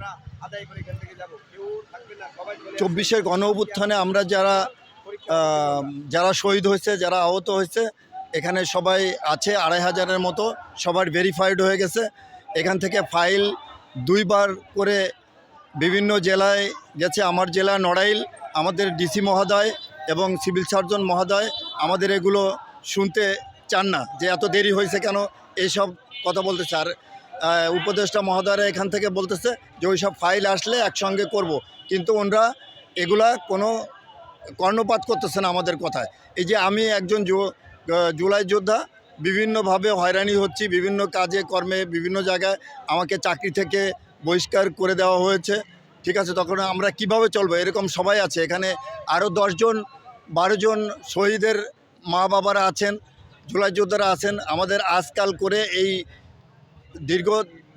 আমরা আদায় করে এখান থেকে যাব। কেউ থাকবে না সবাই চব্বিশের গণ অভ্যুত্থানে আমরা যারা যারা শহীদ হয়েছে যারা আহত হয়েছে এখানে সবাই আছে আড়াই হাজারের মতো সবার ভেরিফাইড হয়ে গেছে। এখান থেকে ফাইল দুইবার করে বিভিন্ন জেলায় গেছে। আমার জেলা নড়াইল আমাদের ডিসি মহোদয় এবং সিভিল সার্জন মহোদয় আমাদের এগুলো শুনতে চান না যে এত দেরি হয়েছে কেন এইসব কথা বলতে আহ, উপদেষ্টা মহোদয়রা এখান থেকে বলতেছে যে ওই সব ফাইল আসলে একসঙ্গে করব। কিন্তু ওনরা এগুলা কোনো কর্ণপাত করতেছে না আমাদের কথায়। এই যে আমি একজন জুলাই যোদ্ধা, বিভিন্নভাবে হয়রানি হচ্ছি, বিভিন্ন কাজে, কর্মে, বিভিন্ন জায়গায় আমাকে চাকরি থেকে বহিষ্কার করে দেওয়া হয়েছে। ঠিক আছে, তখন আমরা কীভাবে চলবো? এরকম সবাই আছে। এখানে আরও দশজন বারোজন শহীদের মা বাবারা আছেন, জুলাই যোদ্ধারা আছেন। আমাদের আজকাল করে এই দীর্ঘ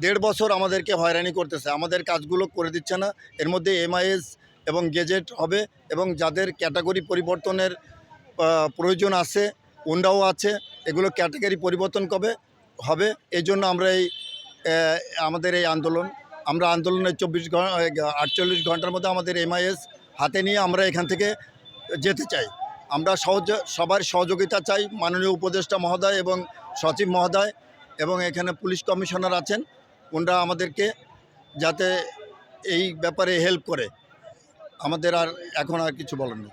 দেড় বছর আমাদেরকে হয়রানি করতেছে। আমাদের কাজগুলো করে দিচ্ছে না। এর মধ্যে এমআইএস এবং গেজেট হবে এবং যাদের ক্যাটাগরি পরিবর্তনের প্রয়োজন আছে ওনরাও আছে, এগুলো ক্যাটাগরি পরিবর্তন কবে? হবে। এই জন্য আমরা এই আমাদের এই আন্দোলন, আমরা আন্দোলনের চব্বিশ আটচল্লিশ ঘণ্টার মধ্যে আমাদের এমআইএস হাতে নিয়ে আমরা এখান থেকে যেতে চাই। আমরা সহজ, সবার সহযোগিতা চাই। মাননীয় উপদেষ্টা মহোদয় এবং সচিব মহোদয় এবং এখানে পুলিশ কমিশনার আছেন। ওনারা আমাদেরকে যাতে এই ব্যাপারে হেল্প করে। আমাদের আর এখন আর কিছু বলার নেই।